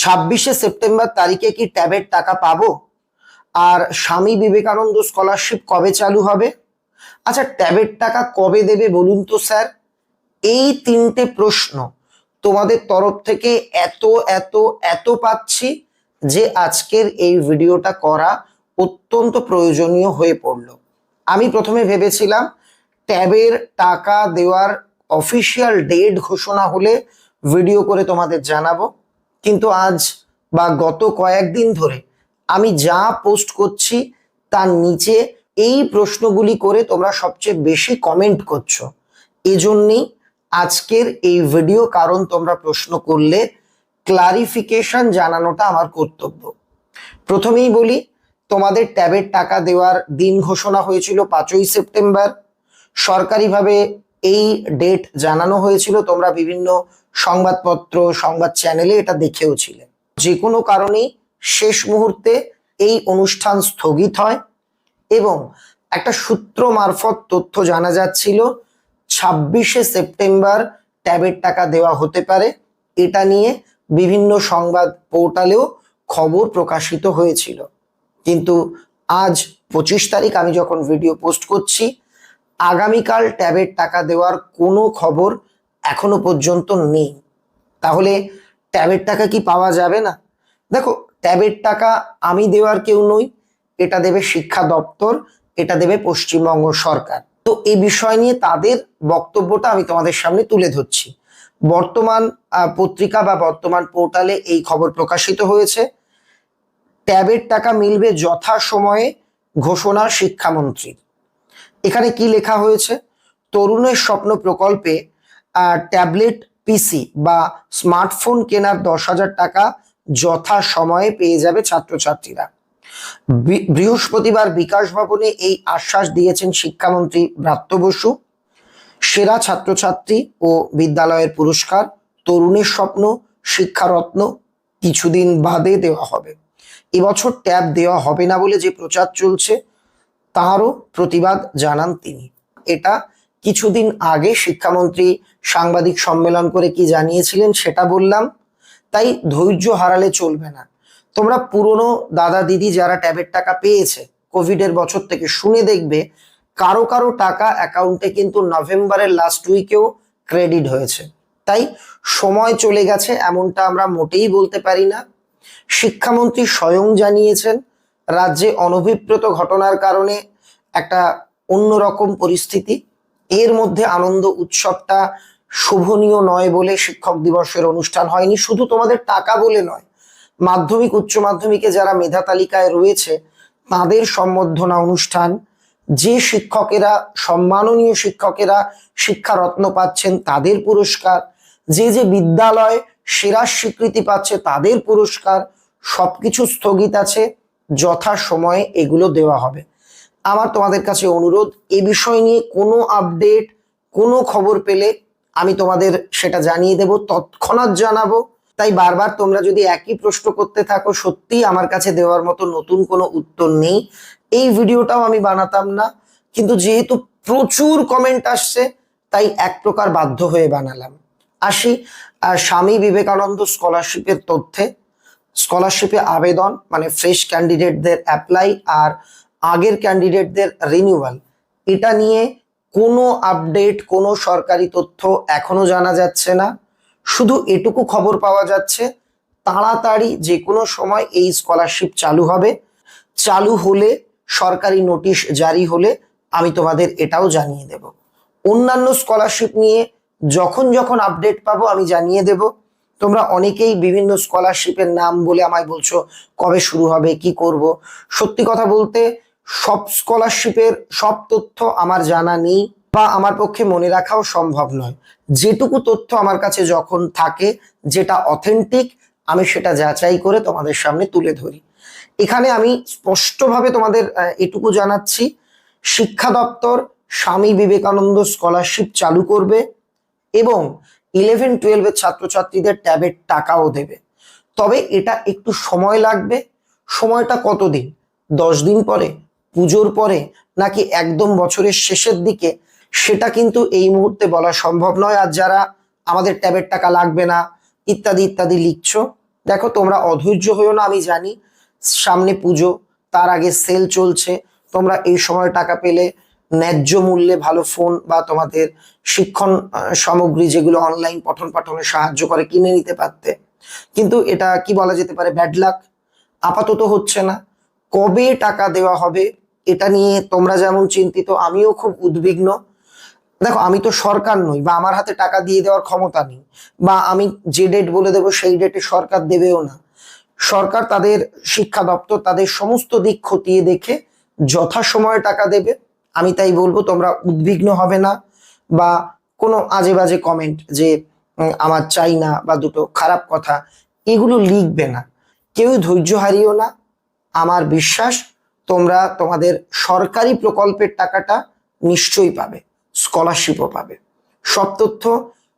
ছাব্বিশে সেপ্টেম্বর তারিখে কি ট্যাবের টাকা পাবো? আর স্বামী বিবেকানন্দ স্কলারশিপ কবে চালু হবে? আচ্ছা ট্যাবের টাকা কবে দেবে বলুন তো স্যার? এই তিনটে প্রশ্ন তোমাদের তরফ থেকে এত এত এত পাচ্ছি যে আজকের এই ভিডিওটা করা অত্যন্ত প্রয়োজনীয় হয়ে পড়ল। আমি প্রথমে ভেবেছিলাম ট্যাবের টাকা দেওয়ার অফিসিয়াল ডেট ঘোষণা হলে ভিডিও করে তোমাদের জানাব। কিন্তু আজ বা গত কয়েকদিন ধরে আমি যা পোস্ট করছি তার নিচে এই প্রশ্নগুলি করে তোমরা সবচেয়ে বেশি কমেন্ট করছ। এজন্যই আজকের এই ভিডিও কারণ তোমরা প্রশ্ন করলে ক্লারিফিকেশন জানানোটা আমার কর্তব্য। প্রথমেই বলি, তোমাদের ট্যাবের টাকা দেওয়ার দিন ঘোষণা হয়েছিল পাঁচই সেপ্টেম্বর। সরকারিভাবে এই ডেট জানানো হয়েছিল, তোমরা বিভিন্ন সংবাদপত্র, সংবাদ চ্যানেলে এটা দেখেও ছিলে। যে কোনো কারণেই শেষ মুহূর্তে এই অনুষ্ঠান স্থগিত হয় এবং একটা সূত্র মারফত তথ্য জানা যাচ্ছিল, ছাব্বিশে সেপ্টেম্বর ট্যাবের টাকা দেওয়া হতে পারে। এটা নিয়ে বিভিন্ন সংবাদ পোর্টালেও খবর প্রকাশিত হয়েছিল। কিন্তু আজ পঁচিশ তারিখ আমি যখন ভিডিও পোস্ট করছি আগামীকাল ট্যাবের টাকা দেওয়ার কোনো খবর এখনও পর্যন্ত নেই। তাহলে ট্যাবের টাকা কি পাওয়া যাবে না? দেখো, ট্যাবের টাকা আমি দেওয়ার কেউ নই, এটা দেবে শিক্ষা দপ্তর, এটা দেবে পশ্চিমবঙ্গ সরকার। তো এই বিষয় নিয়ে তাদের বক্তব্যটা আমি তোমাদের সামনে তুলে ধরছি। বর্তমান পত্রিকা বা বর্তমান পোর্টালে এই খবর প্রকাশিত হয়েছে। ট্যাবের টাকা মিলবে যথা সময়ে ঘোষণা শিক্ষামন্ত্রীর। এখানে কি লেখা হয়েছে? তরুণের স্বপ্ন প্রকল্পে ট্যাবলেট, পিসি বা স্মার্টফোন কেনার দশ হাজার টাকা যথা সময়ে পেয়ে যাবে ছাত্রছাত্রীরা। বৃহস্পতিবার বিকাশ ভবনে এই আশ্বাস দিয়েছেন শিক্ষামন্ত্রী ব্রাত্য বসু। সেরা ছাত্রছাত্রী ও বিদ্যালয়ের পুরস্কার, তরুণের স্বপ্ন, শিক্ষারত্ন কিছুদিন বাদে দেওয়া হবে। এবছর ট্যাব দেওয়া হবে না বলে যে প্রচার চলছে তারও প্রতিবাদ জানান তিনি। এটা কিছুদিন আগে শিক্ষামন্ত্রী সাংবাদিক সম্মেলন করে কি জানিয়েছিলেন সেটা বললাম। তাই ধৈর্য হারালে চলবে না। তোমরা পুরনো দাদা দিদি যারা ট্যাবের টাকা পেয়েছে, কোভিডের বছর থেকে শুনে দেখবে, কারও কারও টাকা অ্যাকাউন্টে কিন্তু নভেম্বরের লাস্ট উইকেও ক্রেডিট হয়েছে। তাই সময় চলে গেছে এমনটা আমরা মোটেই বলতে পারি না। শিক্ষামন্ত্রী স্বয়ং জানিয়েছেন রাজ্যে অনভিপ্রেত ঘটনার কারণে একটা অন্যরকম পরিস্থিতি। এর মধ্যে আনন্দ উৎসবটা শোভনীয় নয় বলে শিক্ষক দিবসের অনুষ্ঠান হয়নি। শুধু তোমাদের টাকা বলে নয়, মাধ্যমিক, উচ্চ মাধ্যমিকে যারা মেধা তালিকায় রয়েছে, তাদের সম্বর্ধনা অনুষ্ঠান, যে শিক্ষকেরা, সম্মাননীয় শিক্ষকেরা শিক্ষারত্ন পাচ্ছেন তাদের পুরস্কার, যে যে বিদ্যালয় সেরা স্বীকৃতি পাচ্ছে তাদের পুরস্কার, সবকিছু স্থগিত আছে। যথা সময়ে এগুলো দেওয়া হবে। আমার তোমাদের কাছে অনুরোধ, এ বিষয় নিয়ে কোনো আপডেট, কোনো খবর পেলে আমি তোমাদের সেটা জানিয়ে দেব, তৎক্ষণাৎ জানাব। তাই বারবার তোমরা যদি একই প্রশ্ন করতে থাকো, সত্যি আমার কাছে দেওয়ার মতো নতুন কোনো উত্তর নেই। এই ভিডিওটাও আমি বানাতাম না, কিন্তু যেহেতু প্রচুর কমেন্ট আসছে, তাই এক প্রকার বাধ্য হয়ে বানালাম। আসি স্বামী বিবেকানন্দ স্কলারশিপের তথ্যে স্কলারশিপে আবেদন মানে ফ্রেশ ক্যান্ডিডেটদের অ্যাপ্লাই আর আগের ক্যান্ডিডেটদের রিনিউয়াল। এটা নিয়ে কোনো আপডেট, কোনো সরকারি তথ্য এখনও জানা যাচ্ছে না। শুধু এটুকু খবর পাওয়া যাচ্ছে, তাড়াতাড়ি যে কোনো সময় এই স্কলারশিপ চালু হবে। চালু হলে, সরকারি নোটিশ জারি হলে আমি তোমাদের এটাও জানিয়ে দেব। অন্যান্য স্কলারশিপ নিয়ে যখন যখন আপডেট পাবো আমি জানিয়ে দেব। তোমরা অনেকেই বিভিন্ন স্কলারশিপের নাম বলে আমায় বলছো কবে শুরু হবে, কি করব। সত্যি কথা বলতে সব স্কলারশিপের সব তথ্য আমার জানা নেই বা আমার পক্ষে মনে রাখাও সম্ভব নয়। যেটুকু তথ্য আমার কাছে যখন থাকে, যেটা অথেন্টিক আমি সেটা যাচাই করে তোমাদের সামনে তুলে ধরি। এখানে আমি স্পষ্টভাবে তোমাদের এটুকু জানাচ্ছি, শিক্ষা দপ্তর স্বামী বিবেকানন্দ স্কলারশিপ চালু করবে এবং ইলেভেন টুয়েলভের ছাত্রছাত্রীদের ট্যাবের টাকাও দেবে। তবে এটা একটু সময় লাগবে। সময়টা কতদিন? দশ দিন পরে? পুজোর পরে? নাকি একদম বছরের শেষের দিকে? সেটা কিন্তু এই মুহূর্তে বলা সম্ভব নয়। আর যারা আমাদের ট্যাবের টাকা লাগবে না, ইত্যাদি ইত্যাদি লিখছো, দেখো তোমরা অধৈর্য হয়েও না, আমি জানি। সামনে পুজো, তার আগে সেল চলছে। তোমরা এই সময় টাকা পেলে ন্যায্য মূল্যে ভালো ফোন বা তোমাদের শিক্ষণ সামগ্রী যেগুলো অনলাইন পঠন পাঠনে সাহায্য করে কিনে নিতে পারতে। কিন্তু এটা কি বলা যেতে পারে? ব্যাড লাক আপাতত হচ্ছে না। কবে টাকা দেওয়া হবে, এটা নিয়ে তোমরা যেমন চিন্তিত, আমিও খুব উদ্বিগ্ন। দেখো, আমি তো সরকার নই বা আমার হাতে টাকা দিয়ে দেওয়ার ক্ষমতা নেই বা আমি যে ডেট বলে দেবো সেই ডেটে সরকার দেবেও না। সরকার তাদের শিক্ষা দপ্তর, তাদের সমস্ত দিক খতিয়ে দেখে যথাসময়ে টাকা দেবে। আমি তাই বলব, তোমরা উদ্বিগ্ন হবে না বা কোনো আজে বাজে কমেন্ট যে আমার চাই না বা দুটো খারাপ কথা, এগুলো লিখবে না। কেউ ধৈর্য হারিও না। আমার বিশ্বাস, তোমরা তোমাদের সরকারি প্রকল্পের টাকাটা নিশ্চয়ই পাবে স্কলারশিপও পাবে। সব তথ্য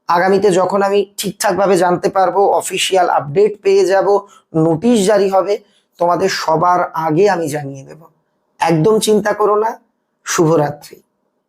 আগামীতে যখন আমি ঠিকঠাকভাবে জানতে পারব অফিসিয়াল আপডেট পেয়ে যাব নোটিশ জারি হবে, তোমাদের সবার আগে আমি জানিয়ে দেব। একদম চিন্তা করো না। শুভরাত্রি।